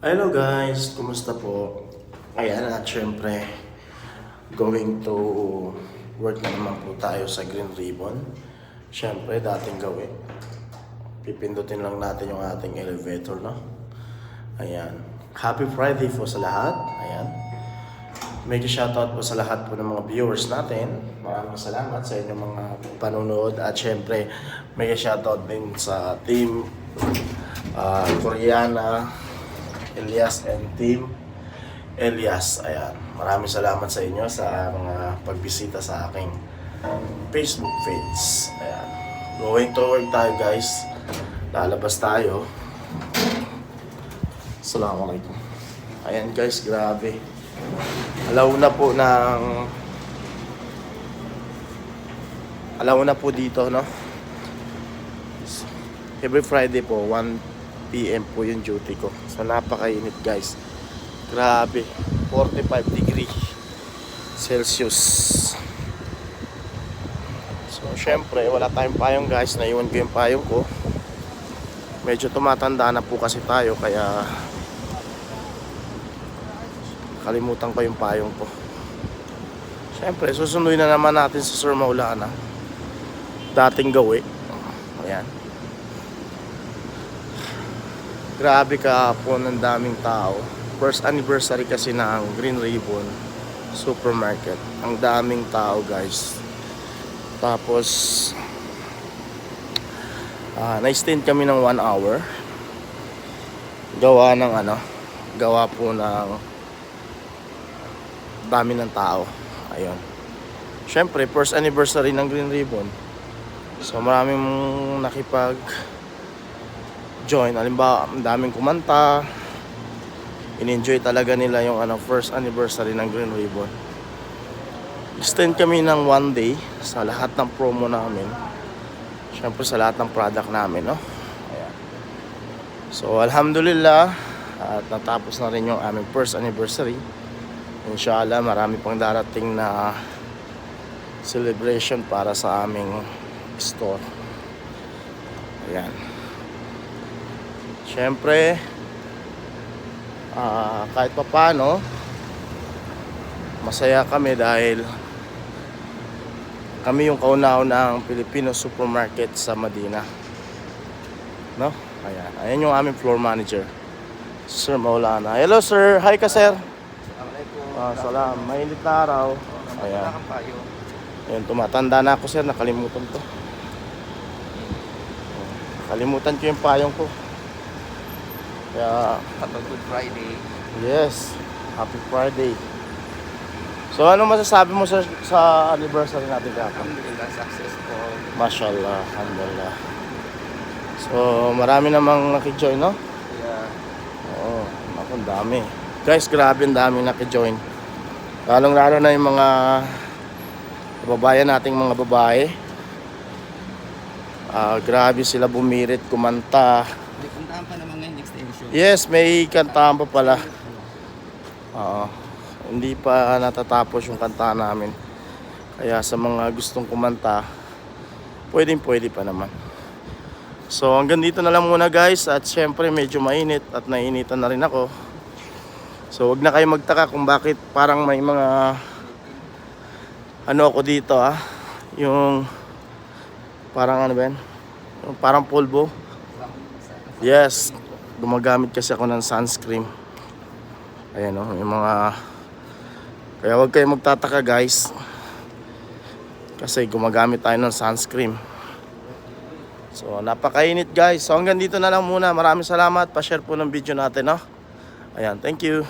Hello guys, kumusta po? Ayan at syempre, going to work na naman po tayo sa Green Ribbon. Syempre, dating gawin. Pipindutin lang natin yung ating elevator, no? Ayan. Happy Friday po sa lahat. Ayan. Medyo shoutout po sa lahat po ng mga viewers natin. Maraming salamat sa inyong mga panonood. At syempre, mega shoutout din sa team ah, Koreana, Elias and team Elias. Ayan. Maraming salamat sa inyo sa mga pagbisita sa aking Facebook page. Ayan. Going to tayo guys. Lalabas tayo. Assalamualaikum. Ayan guys, grabe. Alaw na po ng Alaw na po dito, no? Every Friday po, 1 p.m. po yung duty ko. So napakainit guys. Grabe. 45 degree Celsius. So syempre, wala tayong payong guys. Naiwan ko yung payong ko. Medyo tumatanda na po kasi tayo kaya kalimutan ko yung payong ko. Siyempre, susunduin na naman natin sa Sir Maulana. Dating gawi. Ayan. Grabe ka po ng daming tao. First anniversary kasi ng Green Ribbon Supermarket. Ang daming tao guys. Tapos, ah na-stint kami ng 1 hour. Gawa ng ano, gawa po ng dami ng tao. Ayun. Siyempre, first anniversary ng Green Ribbon. So maraming nakipag join. Halimbawa, ang daming kumanta. In-enjoy talaga nila yung ano, first anniversary ng Green Ribbon. Extend kami ng one day sa lahat ng promo namin. Siyempre sa lahat ng product namin, no? Ayan. So, alhamdulillah, at natapos na rin yung aming first anniversary. Inshallah, marami pang darating na celebration para sa aming store. Ayan. Siyempre, ah, kahit pa paano, masaya kami dahil kami yung kauna-unang Filipino supermarket sa Madina. No? Ayan. Ayan yung aming floor manager. Sir Maulana. Hello sir. Hi ka sir. Ah, salam. Mainit na araw. Ayan. Ayan, tumatanda na ako sir. Nakalimutan to. Kalimutan ko yung payong ko. Kaya, Happy Good Friday. yes. Happy Friday. So, ano masasabi mo sa, sa anniversary natin kahapon? Alhamdulillah, successful. Mashallah, alhamdulillah. So, marami namang nakijoin, no? Yeah. Oo, ako, ang dami. Guys, grabe ang dami nakijoin. Lalong lalo na yung mga kababayan nating mga babae. Ah, grabe sila bumirit, kumanta. May puntahan pa naman ngayon extension. Yes, may kantahan pa pala. Oo. Hindi pa natatapos yung kanta namin. Kaya sa mga gustong kumanta, pwedeng pwede pa naman. So hanggang dito na lang muna guys at syempre medyo mainit at nainitan na rin ako. So wag na kayo magtaka kung bakit parang may mga ano ako dito ah. Yung parang ano ba yan? Parang pulbo. Yes, gumagamit kasi ako ng sunscreen. Ayan o, yung mga... Kaya huwag kayo magtataka guys. Kasi gumagamit tayo ng sunscreen. So, napakainit guys. So, hanggang dito na lang muna. Maraming salamat. Pa-share po ng video natin, no? Ayan, thank you.